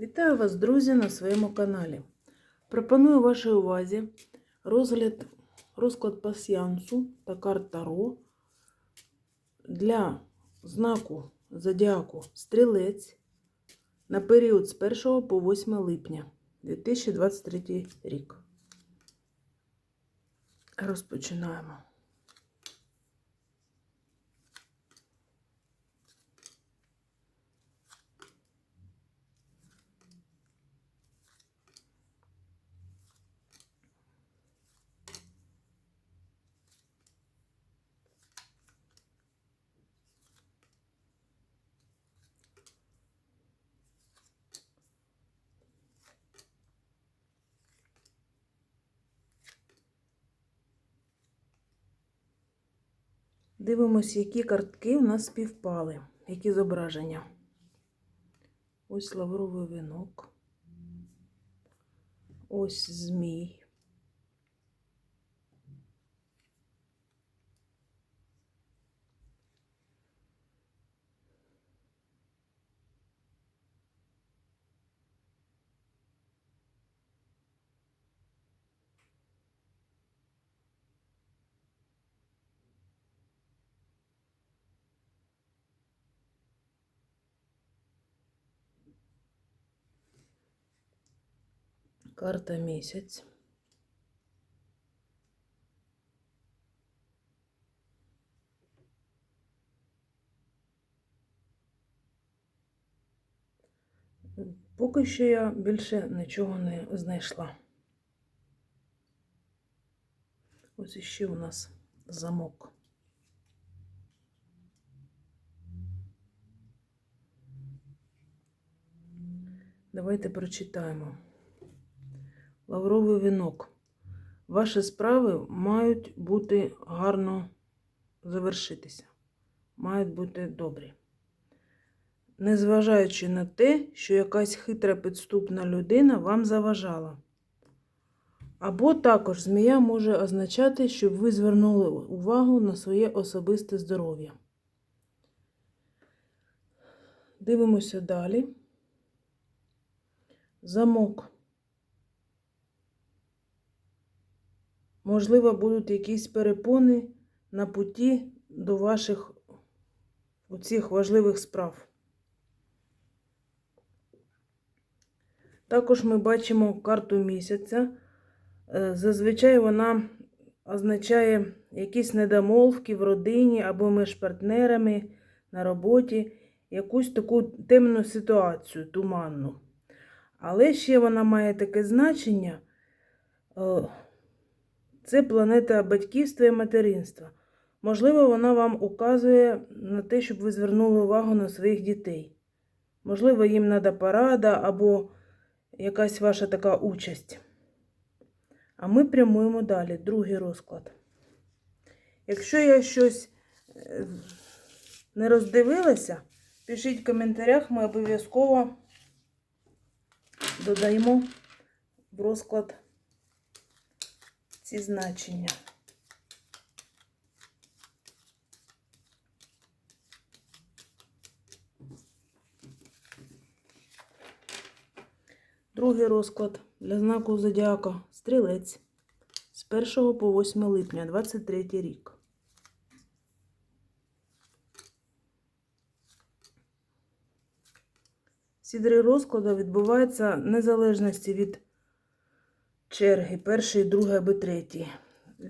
Вітаю вас, друзі, на своєму каналі. Пропоную вашій увазі розгляд, розклад пасіянсу та карт Таро для знаку Зодіаку Стрілець на період з 1 по 8 липня 2023 рік. Розпочинаємо. Дивимось, які картки у нас співпали, які зображення. Ось лавровий вінок. Ось змій. Карта місяць. Поки що я більше нічого не знайшла. Ось іще у нас замок. Давайте прочитаємо. Лавровий вінок. Ваші справи мають бути гарно завершитися, мають бути добрі. Незважаючи на те, що якась хитра підступна людина вам заважала. Або також змія може означати, щоб ви звернули увагу на своє особисте здоров'я. Дивимося далі. Замок. Можливо, будуть якісь перепони на путі до ваших оцих важливих справ. Також ми бачимо карту місяця. Е, Зазвичай вона означає якісь недомовки в родині або між партнерами на роботі, якусь таку темну ситуацію, туманну. Але ще вона має таке значення. Це планета батьківства і материнства. Можливо, вона вам указує на те, щоб ви звернули увагу на своїх дітей. Можливо, їм треба порада або якась ваша така участь. А ми прямуємо далі, другий розклад. Якщо я щось е, не роздивилася, пишіть в коментарях, ми обов'язково додаємо в розклад ці значення. Другий розклад для знаку Зодіака Стрілець з 1 по 8 липня 23 рік. Всі три розклади відбуваються незалежності від черги, перший, другий або третій.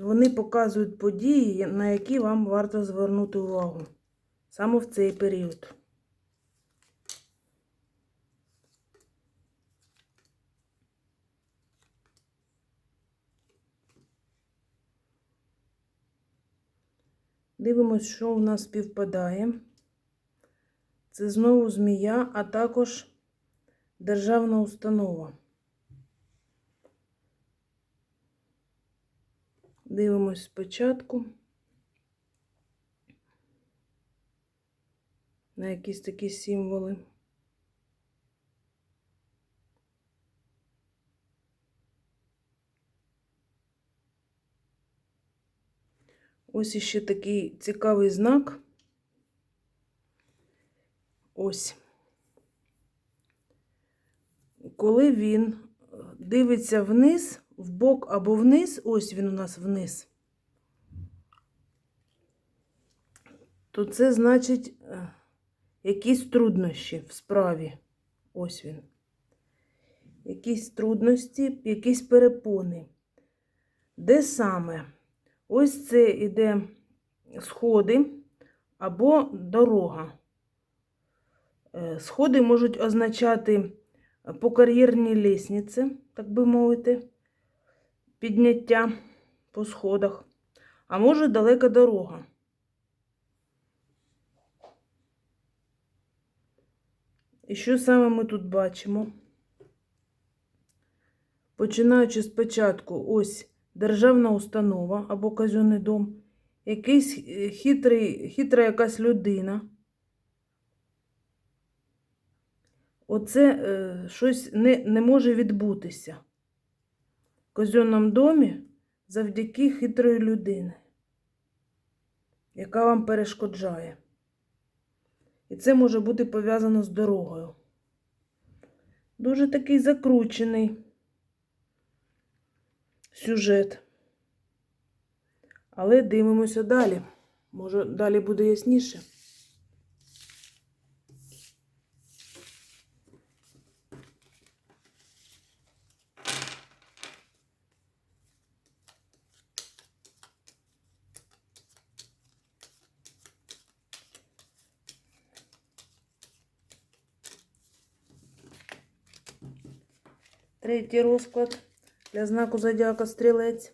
Вони показують події, на які вам варто звернути увагу саме в цей період. Дивимось, що у нас співпадає. Це знову змія, а також державна установа. Дивимось спочатку на якісь такі символи. Ось іще такий цікавий знак. Ось. коли він е, дивиться вниз, в бок або вниз, ось він у нас вниз, то це значить е, якісь труднощі в справі. Ось він. Якісь трудності, якісь перепони. Де саме? Ось це іде сходи або дорога. Е, Сходи можуть означати по кар'єрній лісниці, так би мовити, підняття по сходах, а може далека дорога. І що саме ми тут бачимо? Починаючи спочатку, ось державна установа або казенний дом, якийсь е, хитрий, хитра якась людина. Оце е, щось не, не може відбутися казенному домі завдяки хитрої людини, яка вам перешкоджає. І це може бути пов'язано з дорогою. Дуже такий закручений сюжет. Але дивимося далі. Може, далі буде ясніше. Третій розклад для знаку зодіака стрілець.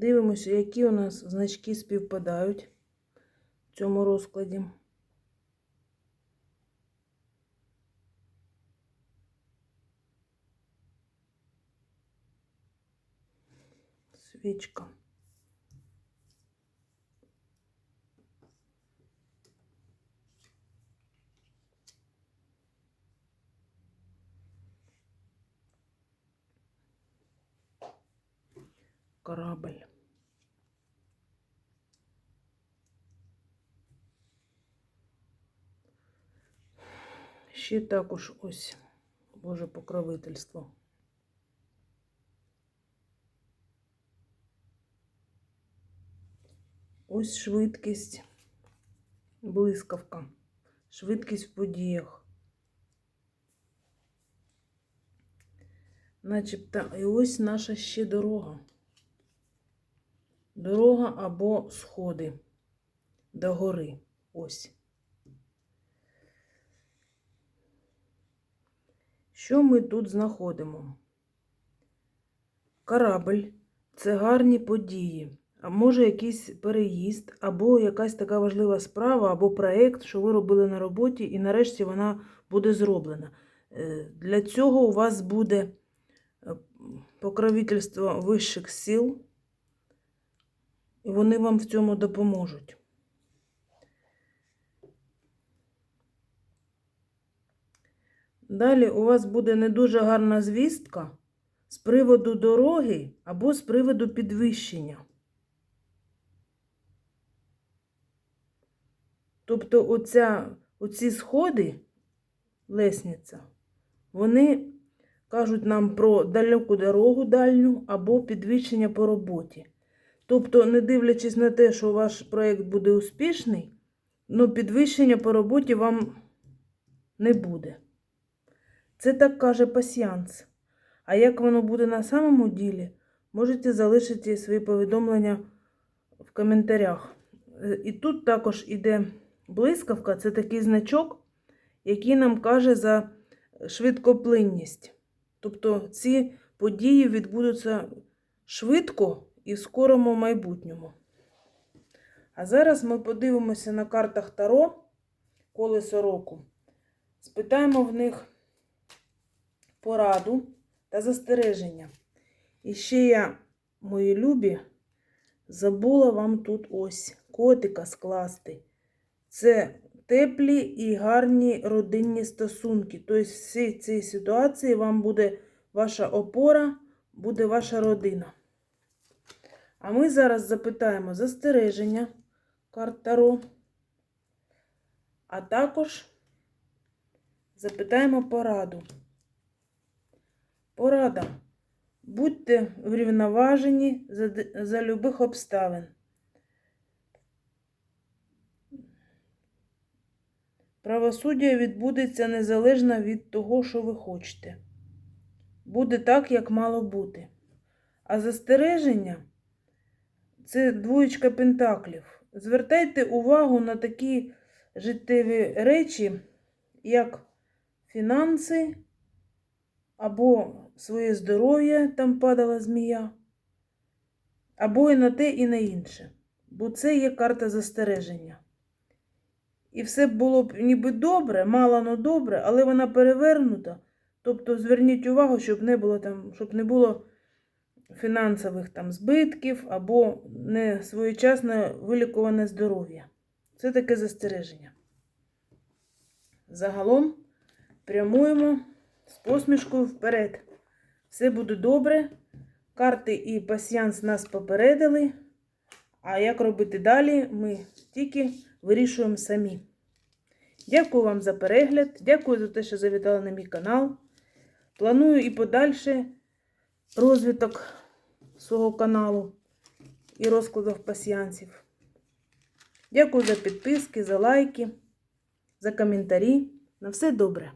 Дивимося, які у нас значки співпадають в цьому розкладі. Свічка. Корабль. Ще також ось Боже покровительство. Ось швидкість, блискавка, швидкість в подіях. Начебто, і ось наша ще дорога. Дорога або сходи до гори. Ось. Що ми тут знаходимо? Корабль це гарні події, а може якийсь переїзд, або якась така важлива справа, або проєкт, що ви робили на роботі, і нарешті вона буде зроблена. Е, Для цього у вас буде е, покровительство вищих сил, і вони вам в цьому допоможуть. Далі у вас буде не дуже гарна звістка з приводу дороги або з приводу підвищення. Тобто оця, оці сходи, лесниця, вони кажуть нам про далеку дорогу дальню або підвищення по роботі. Тобто, не дивлячись на те, що ваш проєкт буде успішний, ну підвищення по роботі вам не буде. Це так каже пасіанс. А як воно буде на самому ділі, можете залишити свої повідомлення в коментарях. Е, І тут також іде блискавка, це такий значок, який нам каже за швидкоплинність. Тобто ці події відбудуться швидко і в скорому майбутньому. А зараз ми подивимося на картах Таро колесо року. спитаємо в них пораду та застереження. І ще я, мої любі, забула вам тут ось котика скласти. Це теплі і гарні родинні стосунки. Тобто, в всій цій ситуації вам буде ваша опора, буде ваша родина. А ми зараз запитаємо застереження Таро, а також запитаємо пораду. Порада. Будьте врівноважені за, за любих обставин. Правосуддя відбудеться незалежно від того, що ви хочете. Буде так, як мало бути. А застереження це двоєчка пентаклів. Звертайте увагу на такі життєві речі, як фінанси або своє здоров'я, там падала змія, або і на те, і на інше. Бо це є карта застереження. І все було б ніби добре, мало но добре, але вона перевернута. Тобто зверніть увагу, щоб не було там, щоб не було фінансових там збитків або не своєчасно вилікуване здоров'я. Це таке застереження. Загалом прямуємо з посмішкою вперед. Все буде добре. Карти і пасіянс нас попередили. А як робити далі, ми тільки вирішуємо самі. Дякую вам за перегляд. Дякую за те, що завітали на мій канал. Планую і подальше розвиток свого каналу і розкладів пасіянсів. Дякую за підписки, за лайки, за коментарі. На все добре!